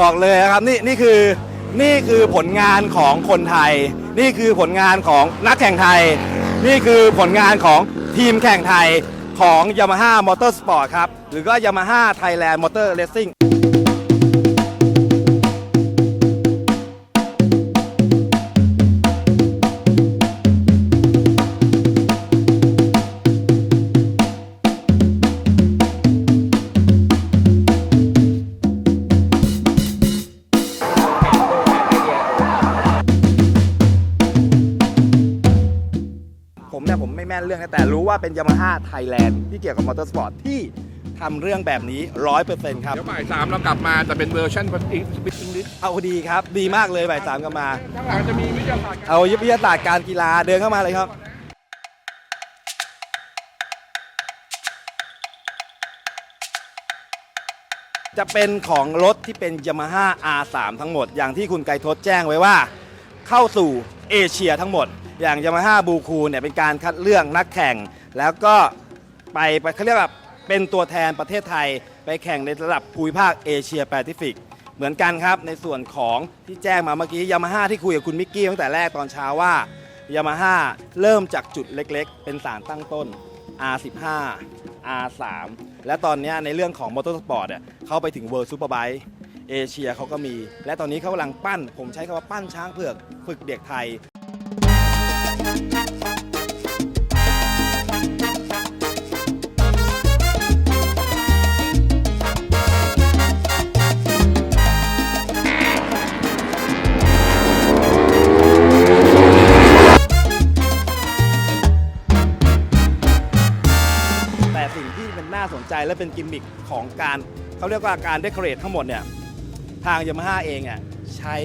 บอกเลยนะครับนี่นี่คือนี่คือผลงานของคนไทย นี่คือผลงานของนักแข่งไทย นี่คือผลงานของทีมแข่งไทยของ Yamaha Motorsport ครับ หรือก็ Yamaha Thailand Motor Racing ผมเนี่ยผมไม่แม่นเรื่องนะแต่รู้ว่าเป็น Yamaha Thailand ที่เกี่ยวกับมอเตอร์สปอร์ตที่ทำเรื่องแบบนี้100%ครับ เดี๋ยวบ่ายสามเรากลับมาแต่เป็นเวอร์ชันภาษาอังกฤษเอาดีครับ ดีมากเลยบ่ายสามกลับมา ข้างหลังจะมีวิทยาศาสตร์เอาวิทยาศาสตร์การกีฬาเดินเข้ามาเลยครับ จะเป็นของรถที่เป็น Yamaha R3 ทั้งหมด อย่างที่คุณไกรทศแจ้งไว้ว่า เข้าสู่เอเชียทั้งหมด อย่าง Yamaha b ูคูเนี่ยเป็นการคัดเลือกนักแข่ง แล้วก็ไปไปเขาเรียกว่าเป็นตัวแทนประเทศไทย ไปแข่งในระดับภูมิภาคเอเชียแปซิฟิกเหมือนกันครับในส่วนของที่แจ้งมาเมื่อกี้ยามาฮ่าที่คุยกับคุณมิกกี้ตั้งแต่แรกตอนเช้าว่ายามาฮ่าเริ่มจากจุดเล็กๆ เป็นสารตั้งต้น R15 R3 และตอนนี้ในเรื่องของมอเตอร์สปอร์ตเนี่ยเขาไปถึงเวิร์ d ซูเปอร์ไบค์เอเชียเขาก็มี และตอนนี้เขากำลังปั้น ผมใช้คำว่าปั้นช้างเผือกฝึกเด็กไทย และเป็นกิมมิคของการเขาเรียกว่าการเดคอเรททั้งหมดเนี่ยทางยามาฮ่าเองอะใช้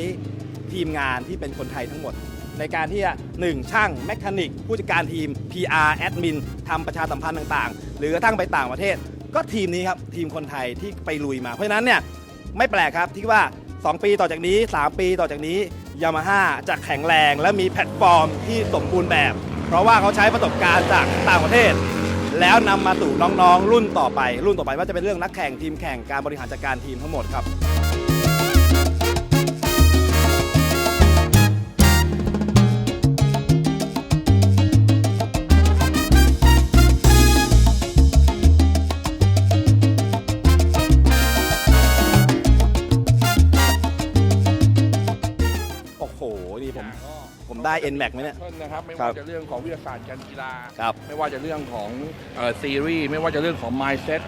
ทีมงานที่เป็นคนไทยทั้งหมด ในการที่จะหนึ่งช่างแมคานิก ผู้จัดการทีม PR แอดมินทำประชาสัมพันธ์ต่างๆ หรือกระทั่งไปต่างประเทศ ก็ทีมนี้ครับ ทีมคนไทยที่ไปลุยมา เพราะฉะนั้นเนี่ยไม่แปลกครับที่ว่า 2 ปีต่อจากนี้ 3 ปีต่อจากนี้ยามาฮ่าจะแข็งแรงและมีแพลตฟอร์มที่สมบูรณ์แบบ เพราะว่าเขาใช้ประสบการณ์จากต่างประเทศ แล้วนำมาสู่น้องๆ รุ่นต่อไป รุ่นต่อไปว่าจะเป็นเรื่องนักแข่งทีมแข่งการบริหารจัดการทีมทั้งหมดครับ ผมได้ N Max ไหมเนี่ย นะครับไม่ครัว่าบจะเรื่องของวิทยาศาสตร์การกีฬา ครับ ไม่ว่าจะเรื่องของเอ่อซีรีส์ไม่ว่าจะเรื่องของ mindset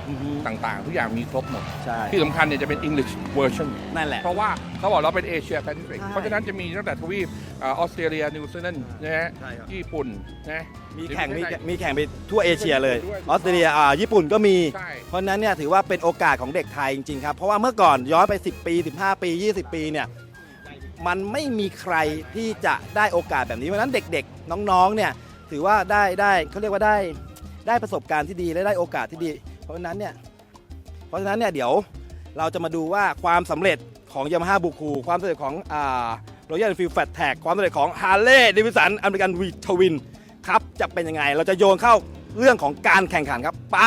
ต่างๆ ทุกอย่างมีครบหมด ใช่ที่สำคัญเนี่ยจะเป็น English version นั่นแหละ เพราะว่าเขาบอกเราเป็นเอเชียแปซิฟิกใช่เพราะฉะนั้นจะมีตั้งแต่ทวีปเอออสเตรเลียนิวซีแลนด์นะฮะใช่ครับ ญี่ปุ่นนะมีแข่งมีหรือมีแข่งไปทั่วเอเชียเลยด้วยออสเตรเลียอ่าญี่ปุ่นก็มี ใช่ เพราะฉะนั้นเนี่ยถือว่าเป็นโอกาสของเด็กไทยจริงๆครับ เพราะว่าเมื่อก่อนย้อนไป 10 ปี 15 ปี 20 ปีเนี่ย มันไม่มีใครที่จะได้โอกาสแบบนี้เพราะฉะนั้นเด็กๆ น้องๆเนี่ยถือว่าได้ได้เขาเรียกว่าได้ได้ประสบการณ์ที่ดีและได้โอกาสที่ดี เพราะฉะนั้นเนี่ยเพราะฉะนั้นเนี่ยเดี๋ยวเราจะมาดูว่าความสำเร็จของ Yamaha b u k u ความสำเร็จของอ่า Royal Enfield Fat Tag ความสำเร็จของ Harley Davidson American V Twin ครับจะเป็นยังไง เราจะโยนเข้าเรื่องของการแข่งขันครับ ไป